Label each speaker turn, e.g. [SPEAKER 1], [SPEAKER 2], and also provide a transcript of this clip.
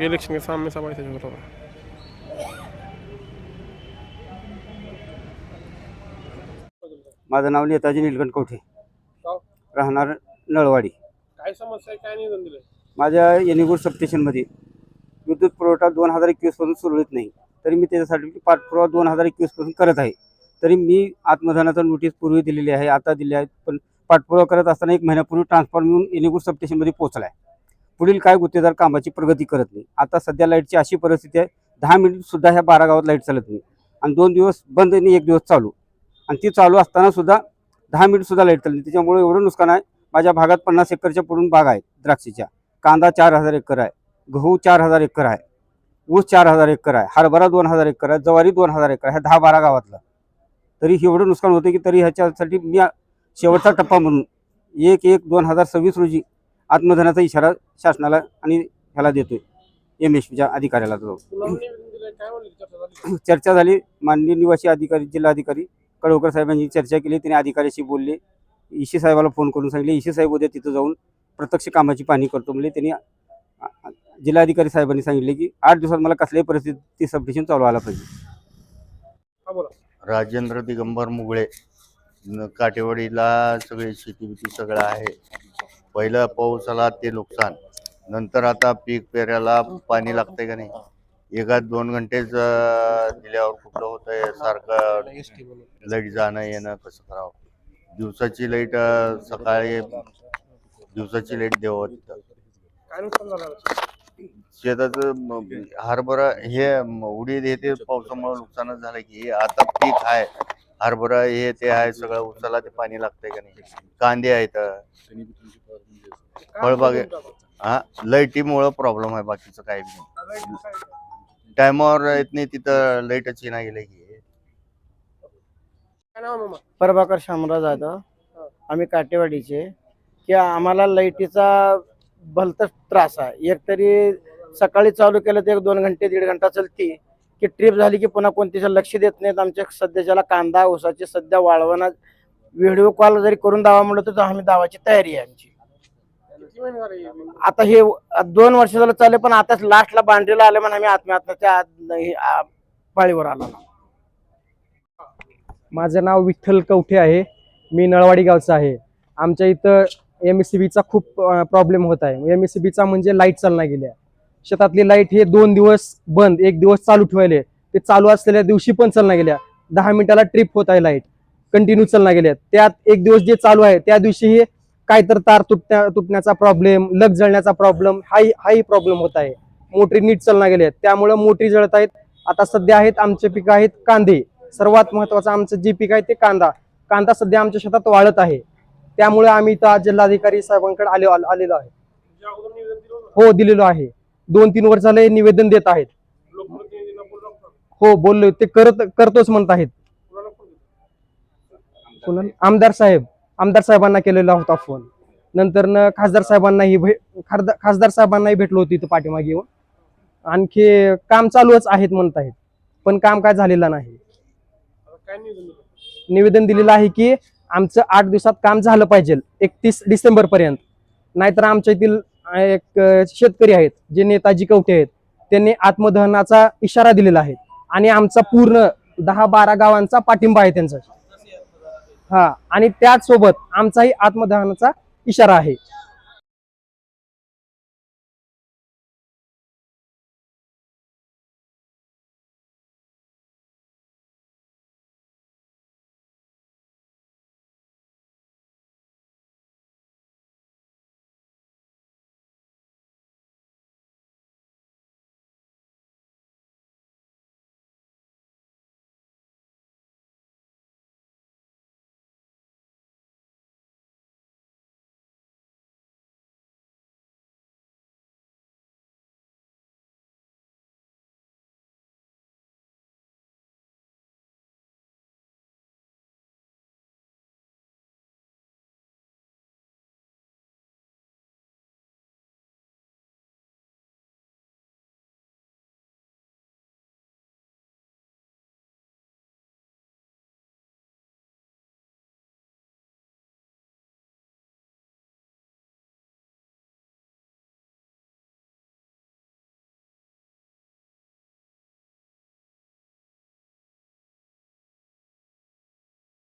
[SPEAKER 1] Election के सामने सब ऐसे है
[SPEAKER 2] माझं नाव नेताजी निलकंठ कवठे राहणार नळवाडी.
[SPEAKER 1] काय समस्या आहे? काय निवेदन दिलं
[SPEAKER 2] माझ्या येणीगूर सबस्टेशनमध्ये विद्युत पुरवठा दोन हजार एकवीसपासून सुरळीत नाही. तरी मी त्याच्यासाठी पाठपुरावा दोन हजार एकवीसपासून करत आहे. तरी मी आत्मदानाचा नोटीस पूर्वी दिलेली आहे आता दिली आहे पण पाठपुरावा करत असताना एक महिन्यापूर्वी ट्रान्सफॉर्म येऊन येणीगूर सबस्टेशनमध्ये पोहोचला आहे पुढील काय गुत्तेदार कामाची प्रगती करत नाही. आता सध्या लाईटची अशी परिस्थिती आहे दहा मिनिटसुद्धा ह्या बारा गावात लाइट चालत नाही. आणि दोन दिवस बंद आणि एक दिवस चालू. आणि ती चालू असताना सुद्धा दहा मिनिटसुद्धा लाइट चालली त्याच्यामुळे एवढं नुकसान आहे. माझ्या भागात पन्नास एकरच्या पुढून बाग आहेत द्राक्षीच्या. कांदा चार हजार एकर आहे गहू चार हजार एकर आहे ऊस चार हजार एकर आहे हरभरा दोन हजार एकर आहे जवारी दोन हजार एकर आहे दहा बारा गावातलं. तरी एवढं नुकसान होतं की तरी ह्याच्यासाठी मी शेवटचा टप्पा म्हणून एक एक दोन हजार सव्वीस रोजी आत्मधनाचा इशारा शासनाला आणि ह्याला देतोय. एम एस पीच्या अधिकाऱ्याला
[SPEAKER 1] चर्चा झाली.
[SPEAKER 2] माननीय निवासी अधिकारी जिल्हाधिकारी कळवकर साहेबांनी चर्चा केली. त्यांनी अधिकाऱ्याशी बोलले. ईशी साहेबाला फोन करून सांगितले. ईशी साहेब उद्या तिथं जाऊन प्रत्यक्ष कामाची पाहणी करतो म्हणजे त्यांनी जिल्हाधिकारी साहेबांनी सांगितले की आठ दिवसात मला कसल्याही परिस्थिती सबस्टेशन चालू आला पाहिजे.
[SPEAKER 1] हा बोला.
[SPEAKER 3] राजेंद्र दिगंबर मुगळे काटेवाडीला सगळे शेती बिती सगळं आहे. पहिलं पाऊस आला ते नुकसान. नंतर आता पीक पेऱ्याला पाणी लागतंय का नाही? एका दोन घंटेच अं, दिल्यावर कुठलं होतंय सारखं लाइट जाणं येणं कसं करावं? दिवसाची लाइट सकाळी दिवसाची लाइट द्यावं तिथं
[SPEAKER 1] काय नुकसान झालं
[SPEAKER 3] शेताचं म- हरभरा हे म- उडीद हे ते पावसामुळे नुकसानच झालं की हे आता पीक आहे हरभरा हे ते आहे सगळं उसाला ते पाणी लागतंय का नाही? कांदे आहेत. फळबागे हा लाईटीमुळं प्रॉब्लेम आहे बाकीचं काही नाही. टायमावर येत नाही तिथं लाईटच येणार गेलं की.
[SPEAKER 1] काय नाव आहे मामा?
[SPEAKER 4] प्रभाकर शामराव जाधव आम्ही काटेवाडीचे. की आम्हाला लाईटीचा भलतच त्रास आहे. एक तरी सकाळी चालू केलं तर एक दोन घंटे दीड घंटा चालती. की ट्रिप झाली की पुन्हा कोणतीचं लक्ष देत नाहीत. आमच्या सध्याच्याला कांदा ऊसाची सध्या वाळवणा व्हिडिओ कॉल जरी करून दावा म्हणलं तर आम्ही दावाची तयारी आहे आमची.
[SPEAKER 1] किती महिने झाले हे?
[SPEAKER 4] आता हे दोन वर्ष झालं चालले पण आता लास्टला बांधलेलं आलं म्हणून आम्ही आत्महत्याच्या आत- हे, आ, पाळीवर आलो.
[SPEAKER 5] माझं नाव विठ्ठल कवठे आहे. मी नळवाडी गावचा आहे. आमच्या इथं एम एस सी बीचा खूप प्रॉब्लेम होत आहे. एम एस सी बीचा म्हणजे लाइट चालना गेल्या. शेतातली लाइट हे दोन दिवस बंद एक दिवस चालू ठेवले ते चालू असलेल्या दिवशी पण चालना गेल्या. दहा मिनिटाला ट्रिप होत आहे लाइट. कंटिन्यू चालना गेल्या. त्यात एक दिवस जे चालू आहे त्या दिवशी काय तर तार तुटण्या तुटण्याचा प्रॉब्लेम लग जळण्याचा प्रॉब्लेम हाही हाही प्रॉब्लेम होत आहे. मोटरी नीट चालना गेल्या त्यामुळं मोटरी जळत आहेत. आता सध्या आहेत आमचे पिकं आहेत कांदे. सर्वात महत्वाचं आमचं जे पीक आहे ते कांदा. कांदा सध्या आमच्या शेतात वाळत आहे. त्यामुळे आम्ही इथं आज जिल्हाधिकारी साहेबांकडे आले आलेलो आहे. हो दिलेलो आहे. दोन तीन वर्ष झाले निवेदन देत आहेत. हो बोललो ते करत करतोच म्हणत आहेत. आमदार साहेब आमदार साहेबांना केलेला होता फोन. नंतर न खासदार साहेबांनाही भे खासदार खासदार साहेबांनाही भेटलो होतो इथं पाठीमागे येऊन. आणखी काम चालूच आहेत म्हणत आहेत पण काम काय झालेलं नाही.
[SPEAKER 1] काय निवेदन
[SPEAKER 5] निवेदन दिलेलं आहे की आमचं आठ दिवसात काम झालं पाहिजे एकतीस डिसेंबर पर्यंत. नाहीतर आमच्या येथील एक शेतकरी आहेत जे नेताजी कवठे आहेत त्यांनी आत्मदहनाचा इशारा दिलेला आहे. आणि आमचा पूर्ण दहा बारा गावांचा पाठिंबा आहे त्यांचा. हा. आणि त्याचसोबत आमचाही आत्मदहनाचा इशारा आहे.